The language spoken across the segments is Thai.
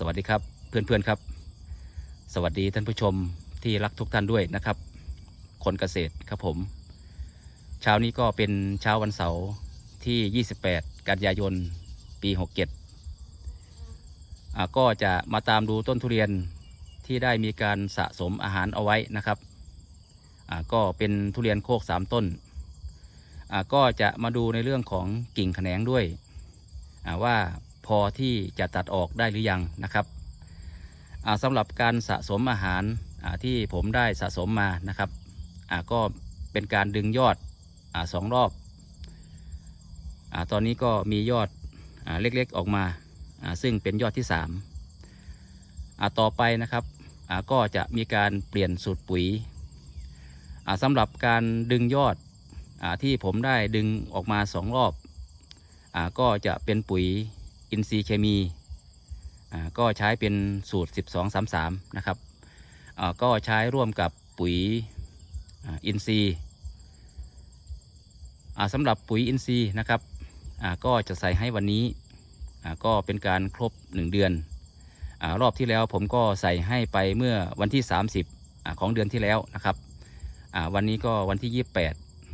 สวัสดีครับเพื่อนๆครับ สวัสดีท่านผู้ชมที่รักทุกท่านด้วยนะครับ คนเกษตรครับผม เช้านี้ก็เป็นเช้าวันเสาร์ที่ 28 กันยายน ปี 67อ่าก็จะมาตามดูต้นทุเรียนที่ได้มีการสะสมอาหารเอาไว้นะครับอ่าก็เป็นทุเรียนโคกสามต้นอ่าก็จะมาดูในเรื่องของกิ่งแขนงด้วยอ่าว่า พอที่จะตัดออกได้หรือยังนะครับสำหรับการสะสมอาหารที่ผมได้สะสมมานะครับก็เป็นการดึงยอดอสองรอบอตอนนี้ก็มียอดอเล็กๆออกมา ซึ่งเป็นยอดที่3อ่าต่อไปนะครับก็จะมีการเปลี่ยนสูตรปุ๋ยสำหรับการดึงยอดอที่ผมได้ดึงออกมาสองรอบอก็จะเป็นปุ๋ย อินทรีย์เคมีก็ใช้เป็นสูตร 1233 นะครับก็ใช้ร่วมกับปุ๋ยอินทรีย์สำหรับปุ๋ยอินทรีย์นะครับก็จะใส่ให้วันนี้ก็เป็นการครบ 1 เดือนอรอบที่แล้วผมก็ใส่ให้ไปเมื่อวันที่ 30อของเดือนที่แล้วนะครับวันนี้ก็วันที่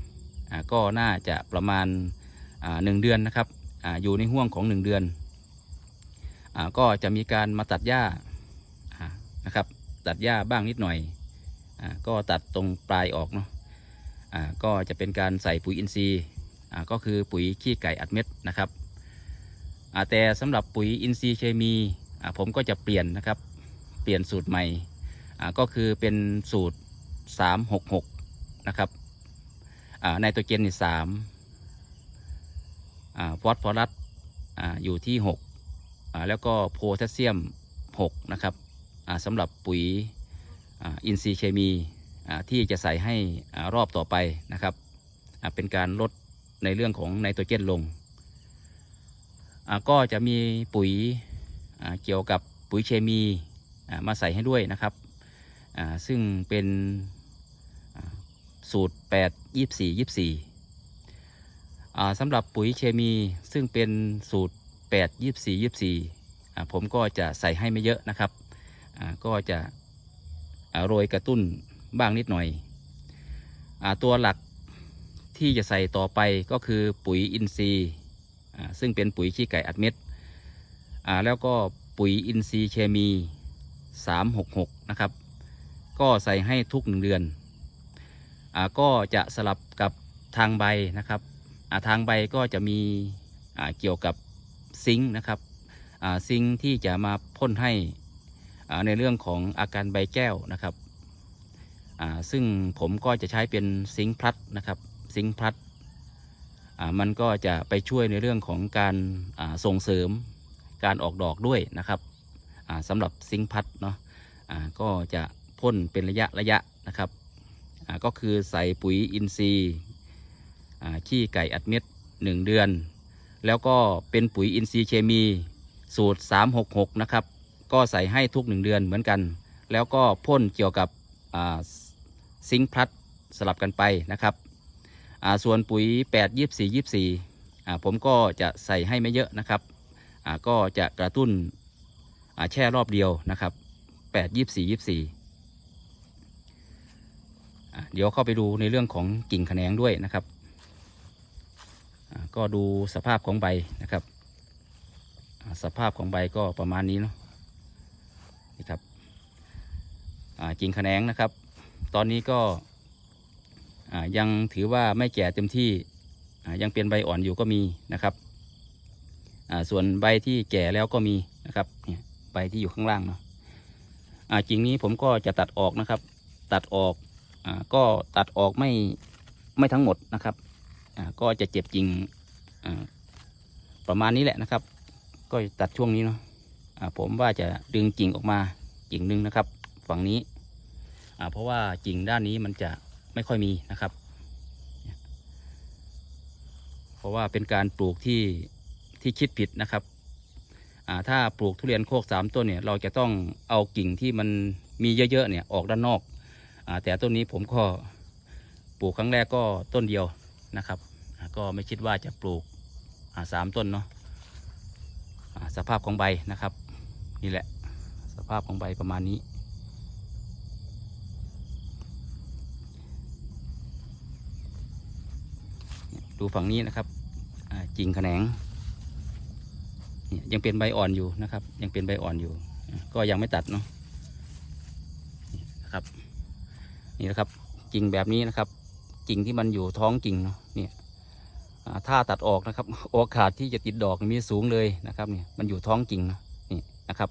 28 ก็น่าจะประมาณอ่าหนึ่งเดือนนะครับออยู่ในห่วงของ 1 เดือน ก็จะมีการมาตัดหญ้านะครับ ตัดหญ้าบ้างนิดหน่อยอก็ตัดตรงปลายออกเนาะอ่าก็จะเป็นการใส่ปุ๋ยอินทรีย์ก็คือปุ๋ยขี้ไก่อัดเม็ดนะครับแต่สำหรับปุ๋ยอินทรีย์เคมีผมก็จะเปลี่ยนนะครับ เปลี่ยนสูตรใหม่ก็คือเป็นสูตร 366 นะครับอ่าไนโตรเจนนี่สามฟอสฟอรัสออยู่ที่ 6 แล้วก็โพแทสเซียม 6 นะครับสำหรับปุ๋ยอินทรีย์เคมีที่จะใส่ให้รอบต่อไปนะครับเป็นการลดในเรื่องของไนโตรเจนลง ก็จะมีปุ๋ยเกี่ยวกับปุ๋ยเคมีมาใส่ให้ด้วยนะครับซึ่งเป็นสูตร 8 24 24อ่าสำหรับปุ๋ยเคมีซึ่งเป็นสูตร 8 24 24อ่าผมก็จะใส่ให้ไม่เยอะนะครับ ก็จะโรยกระตุ้นบ้างนิดหน่อยอตัวหลักที่จะใส่ต่อไปก็คือปุ๋ยอินทรีย์ซึ่งเป็นปุ๋ยขี้ไก่อัดเม็ดแล้วก็ปุ๋ยอินทรีย์เคมี 366 นะครับ ก็ใส่ให้ทุกหนึ่งเดือนอก็จะสลับกับทางใบนะครับทางใบก็จะมีเกี่ยวกับ ซิงค์นะครับซิงค์ที่จะมาพ่นให้ในเรื่องของอาการใบแก้วนะครับซึ่งผมก็จะใช้เป็นซิงค์พลัดนะครับซิงค์พลัดมันก็จะไปช่วยในเรื่องของการาส่งเสริมการออกดอกด้วยนะครับสำหรับซิงค์พัดเนาะก็จะพ่นเป็นระยะระยะนะครับก็คือใส่ปุ๋ยอินทรีย์ขี้ไก่อัดเม็ด 1 เดือน แล้วก็เป็นปุ๋ยอินทรีย์เคมีสูตร 366 นะครับ ก็ใส่ให้ทุก 1 เดือนเหมือนกัน แล้วก็พ่นเกี่ยวกับซิงค์พลัดสลับกันไปนะครับส่วนปุ๋ย 8 24 24 ผมก็จะใส่ให้ไม่เยอะนะครับ ก็จะกระตุ้นแช่รอบเดียวนะครับ 8 24 24 เดี๋ยวเข้าไปดูในเรื่องของกิ่งแขนงด้วยนะครับ ก็ดูสภาพของใบนะครับ สภาพของใบก็ประมาณนี้เนาะนี่ครับอ่ากิ่งแขนงนะครับ ตอนนี้ก็ยังถือว่าไม่แก่เต็มที่ยังเป็นใบอ่อนอยู่ก็มีนะครับส่วนใบที่แก่แล้วก็มีนะครับนี่ใบที่อยู่ข้างล่างเนาะอ่ากิ่งนี้ผมก็จะตัดออกนะครับ ตัดออกอก็ตัดออกไม่ไม่ทั้งหมดนะครับ ก็จะเจ็บจริงประมาณนี้แหละนะครับ ก็ตัดช่วงนี้เนาะผมว่าจะดึงกิ่งออกมากิ่งหนึ่งนะครับ ฝั่งนี้เพราะว่ากิ่งด้านนี้มันจะไม่ค่อยมีนะครับ เพราะว่าเป็นการปลูกที่ที่คิดผิดนะครับถ้าปลูกทุเรียนโคกสามต้นเนี่ยเราจะต้องเอากิ่งที่มันมีเยอะๆเนี่ยออกด้านนอกอแต่ต้นนี้ผมก็ปลูกครั้งแรกก็ต้นเดียว นะครับ ก็ไม่คิดว่าจะปลูกสามต้นเนาะสภาพของใบนะครับนี่แหละสภาพของใบประมาณนี้ ดูฝั่งนี้นะครับอ่ากิ่งแขนงยังเป็นใบอ่อนอยู่นะครับ ยังเป็นใบอ่อนอยู่ ก็ยังไม่ตัดเนาะนี่นะครับนี่นะครับกิ่งแบบนี้นะครับ กิ่งที่มันอยู่ท้องกิ่งเนาะเนี่ยถ้าตัดออกนะครับ โอกาสที่จะติดดอกมีสูงเลยนะครับเนี่ยมันอยู่ท้องกิ่งเนาะนี่นะครับ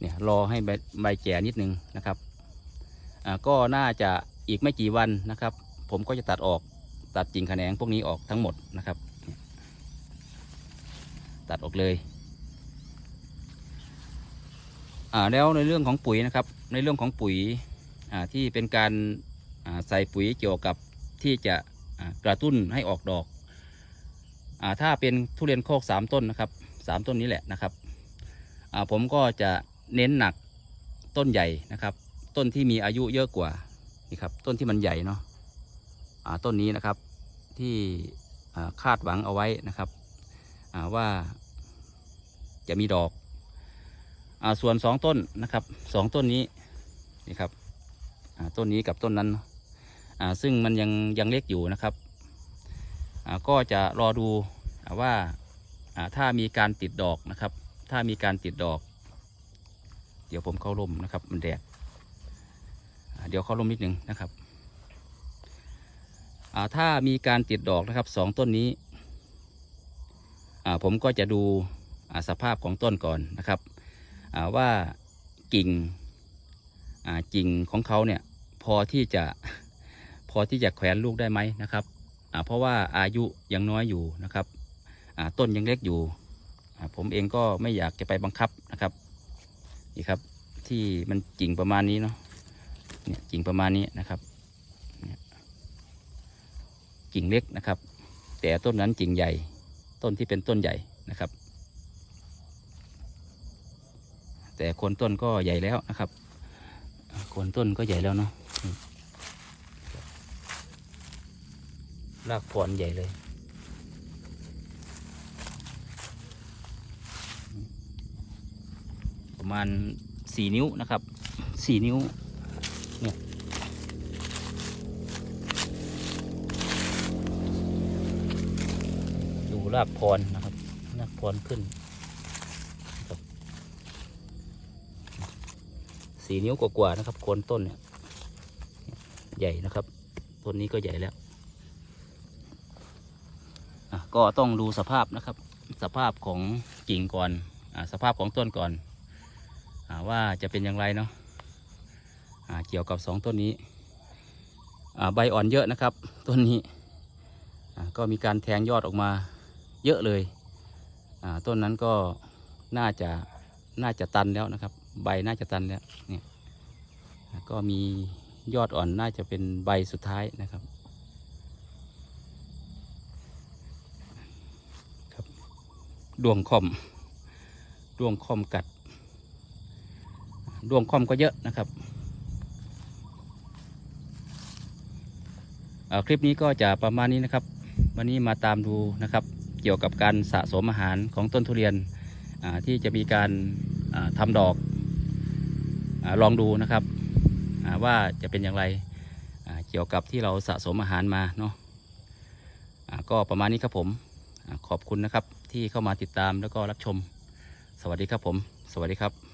เนี่ยรอให้ใบใบแก่นิดนึงนะครับอ่าก็น่าจะอีกไม่กี่วันนะครับ ผมก็จะตัดออกตัดกิ่งแขนงพวกนี้ออกทั้งหมดนะครับ ตัดออกเลยอ่าแล้วในเรื่องของปุ๋ยนะครับ ในเรื่องของปุ๋ยอ่าที่เป็นการอ่าใส่ปุ๋ยเกี่ยวกับ ที่จะกระตุ้นให้ออกดอกอถ้าเป็นทุเรียนโคกสามต้นนะครับสามต้นนี้แหละนะครับผมก็จะเน้นหนักต้นใหญ่นะครับ ต้นที่มีอายุเยอะกว่านี่ครับต้นที่มันใหญ่เนาะอ่าต้นนี้นะครับที่คาดหวังเอาไว้นะครับว่าจะมีดอกอส่วนสองต้นนะครับสองต้นนี้นี่ครับต้นนี้กับต้นนั้นเนอะ ซึ่งมันยังยังเล็กอยู่นะครับอ่าก็จะรอดูว่าอ่าถ้ามีการติดดอกนะครับ ถ้ามีการติดดอก เดี๋ยวผมเข้าร่มนะครับ มันแดดเดี๋ยวเข้าร่มนิดนึงนะครับอ่าถ้ามีการติดดอกนะครับสองต้นนี้อ่าผมก็จะดูอ่าสภาพของต้นก่อนนะครับอ่าว่ากิ่งอ่ากิ่งของเขาเนี่ยพอที่จะ พอที่จะแขวนลูกได้ไหมนะครับเพราะว่าอายุยังน้อยอยู่นะครับต้นยังเล็กอยู่ ผมเองก็ไม่อยากจะไปบังคับนะครับนี่ครับที่มันกิ่งประมาณนี้เนาะเนี่ยกิ่งประมาณนี้นะครับกิ่งเล็กนะครับ แต่ต้นนั้นกิ่งใหญ่ ต้นที่เป็นต้นใหญ่นะครับ แต่โคนต้นก็ใหญ่แล้วนะครับโคนต้นก็ใหญ่แล้วเนาะ นี่รากพรใหญ่เลย ประมาณสี่นิ้วนะครับสี่นิ้วเนี่ยดูรากพรนะครับรากพรขึ้นสี่นิ้วกว่าๆนะครับโคนต้นเนี่ยใหญ่นะครับ ต้นนี้ก็ใหญ่แล้ว ก็ต้องดูสภาพนะครับ สภาพของกิ่งก่อนอสภาพของต้นก่อนอว่าจะเป็นอย่างไรเนาะเกี่ยวกับสองต้นนี้ใบอ่อนเยอะนะครับ ต้นนี้ก็มีการแทงยอดออกมาเยอะเลยต้นนั้นก็น่าจะน่าจะตันแล้วนะครับ ใบน่าจะตันแล้วเนี่ยก็มียอดอ่อนน่าจะเป็นใบสุดท้ายนะครับ ดวงคอม ดวงคอมกัด ดวงคอมก็เยอะนะครับคลิปนี้ก็จะประมาณนี้นะครับ วันนี้มาตามดูนะครับ เกี่ยวกับการสะสมอาหารของต้นทุเรียนที่จะมีการอ่าทำดอกอลองดูนะครับว่าจะเป็นอย่างไรเกี่ยวกับที่เราสะสมอาหารมาเนาะก็ประมาณนี้ครับผมขอบคุณนะครับ ที่เข้ามาติดตามแล้วก็รับชม สวัสดีครับผม สวัสดีครับ